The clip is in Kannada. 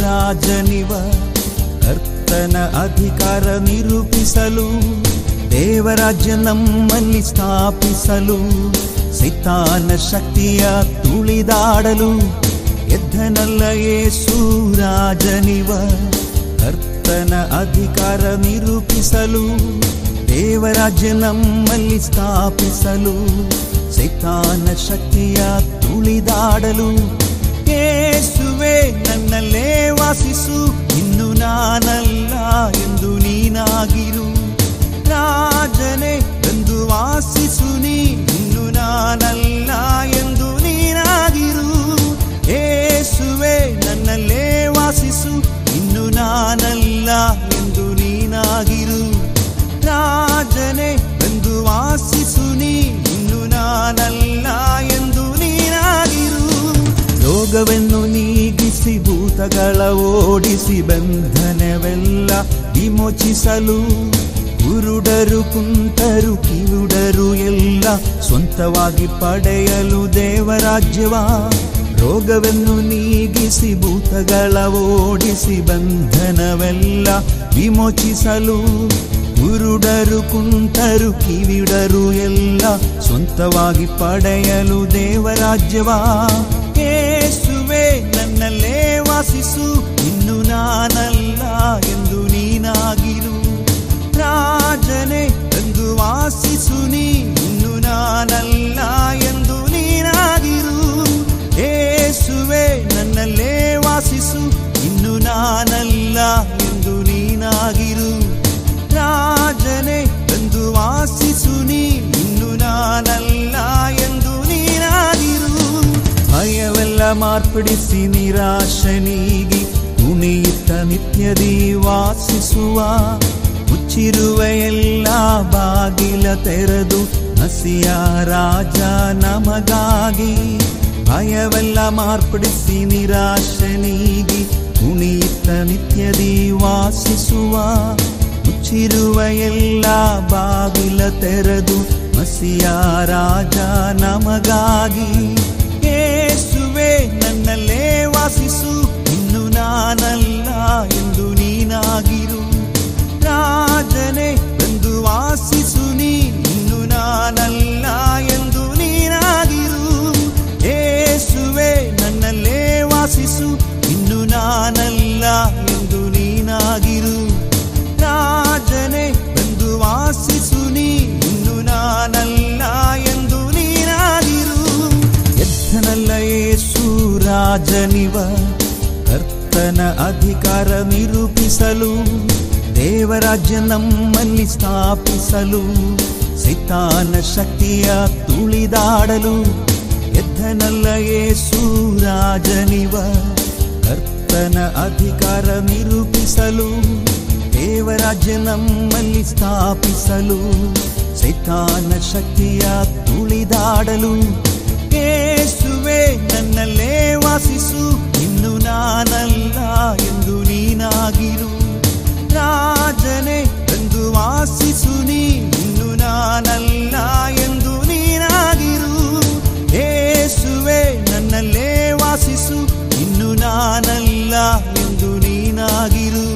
ರಾಜನಿವ. ಕರ್ತನ ಅಧಿಕಾರ ನಿರೂಪಿಸಲು, ದೇವರಾಜ್ಯ ನಮ್ಮಲ್ಲಿ ಸ್ಥಾಪಿಸಲು, ಸೈತಾನ ಶಕ್ತಿಯ ತುಳಿದಾಡಲು ಎದ್ದನಲ್ಲ ಯೇಸು ರಾಜನಿವ. ಕರ್ತನ ಅಧಿಕಾರ ನಿರೂಪಿಸಲು, ದೇವರಾಜ್ಯ ನಮ್ಮಲ್ಲಿ ಸ್ಥಾಪಿಸಲು, ಸೈತಾನ ಶಕ್ತಿಯ ತುಳಿದಾಡಲು ವಾಸಿಸು, ಇನ್ನು ನಾನಲ್ಲ ಎಂದು ನೀನಾಗಿರು. ರಾಜನೇ ಎಂದು ವಾಸಿಸು ನೀ, ಇನ್ನು ನಾನಲ್ಲ ಎಂದು ನೀನಾಗಿರು. ಏಸುವೆ, ನನ್ನಲ್ಲೇ ವಾಸಿಸು, ಇನ್ನು ನಾನಲ್ಲ ಎಂದು ನೀನಾಗಿರು. ರಾಜನೇ ಎಂದು ವಾಸಿಸು ನೀ, ಇನ್ನು ನಾನಲ್ಲ ಎಂದು ನೀನಾಗಿರು. ರೋಗವನ್ನು ನೀಗಿಸಿ ಭೂತಗಳ ಓಡಿಸಿ ಬಂಧನವೆಲ್ಲ ವಿಮೋಚಿಸಲು ಕುರುಡರು ಕುಂತರು ಕಿವುಡರು ಎಲ್ಲ ಸ್ವಂತವಾಗಿ ಪಡೆಯಲು ದೇವರಾಜ್ಯವ ರೋಗವನ್ನು ನೀಗಿಸಿ ಭೂತಗಳ ಓಡಿಸಿ ಬಂಧನವೆಲ್ಲ ವಿಮೋಚಿಸಲು ಕುರುಡರು ಕುಂತರು ಕಿವಿಡರು ಎಲ್ಲ ಸ್ವಂತವಾಗಿ ಪಡೆಯಲು ದೇವರಾಜ್ಯವ ವಾಸಿಸು ಇನ್ನು ನಾನಲ್ಲ ಎಂದು ನೀನಾಗಿರು. ಏಸುವೆ, ನನ್ನಲ್ಲೇ ವಾಸಿಸು, ಇನ್ನು ನಾನಲ್ಲ ಎಂದು ನೀನಾಗಿರು. ರಾಜನೇ ಎಂದು ವಾಸಿಸು ನೀ ಇನ್ನು ನಾನಲ್ಲ ಎಂದು ನೀನಾಗಿರು. ಭಯವೆಲ್ಲ ಮಾರ್ಪಡಿಸಿ ನಿರಾಶನೀಗಿ ಕುಣಿಯುತ್ತ ನಿತ್ಯದಿ ವಾಸಿಸುವ ಮುಚ್ಚಿರುವ ಎಲ್ಲ ಬಾಗಿಲ ತೆರೆದು ಹಸಿಯ ರಾಜ ನಮಗಾಗಿ ಭಯವೆಲ್ಲ ಮಾರ್ಪಡಿಸಿ ನಿರಾಶನೀಗಿ ಕುಣಿಯುತ್ತ ನಿತ್ಯದಿ ವಾಸಿಸುವ, ಮುಚ್ಚಿರುವ ಎಲ್ಲ ಬಾಗಿಲ ತೆರೆದು ಮಸಿಯ ರಾಜ ನಮಗಾಗಿ ವಾಸಿಸು ಇನ್ನು ನಾನಲ್ಲ ಎಂದು ನೀನಾಗಿರು. ರಾಜನೇ ಎಂದು ವಾಸಿಸು ನೀ. ಇನ್ನು ನಾನಲ್ಲ ಎಂದು ನೀನಾಗಿರು. ಎದ್ದನಲ್ಲ ಯೇಸು ರಾಜನಿವ. ಕರ್ತನ ಅಧಿಕಾರ ನಿರೂಪಿಸಲು ದೇವರಾಜ್ಯ ನಮ್ಮಲ್ಲಿ ಸ್ಥಾಪಿಸಲು. ಸೈತಾನ ಶಕ್ತಿಯ ತುಳಿದಾಡಲು. ಎದ್ದನಲ್ಲ ಯೇಸು ರಾಜನಿವ. ಕರ್ತನ ಅಧಿಕಾರ ನಿರೂಪಿಸಲು, ದೇವರಾಜ್ಯ ನಮ್ಮಲ್ಲಿ ಸ್ಥಾಪಿಸಲು, ಸೈತಾನ ಶಕ್ತಿಯ ತುಳಿದಾಡಲು. ಏಸುವೆ, ನನ್ನಲ್ಲೇ ವಾಸಿಸು, ಇನ್ನು ನಾನಲ್ಲ ಎಂದು ನೀನಾಗಿರು. ರಾಜನೇ ಎಂದು ವಾಸಿಸು ನೀ, ಇನ್ನು ನಾನಲ್ಲ. ನಾನಲ್ಲ ಎಂದು ನೀನಾಗಿರು.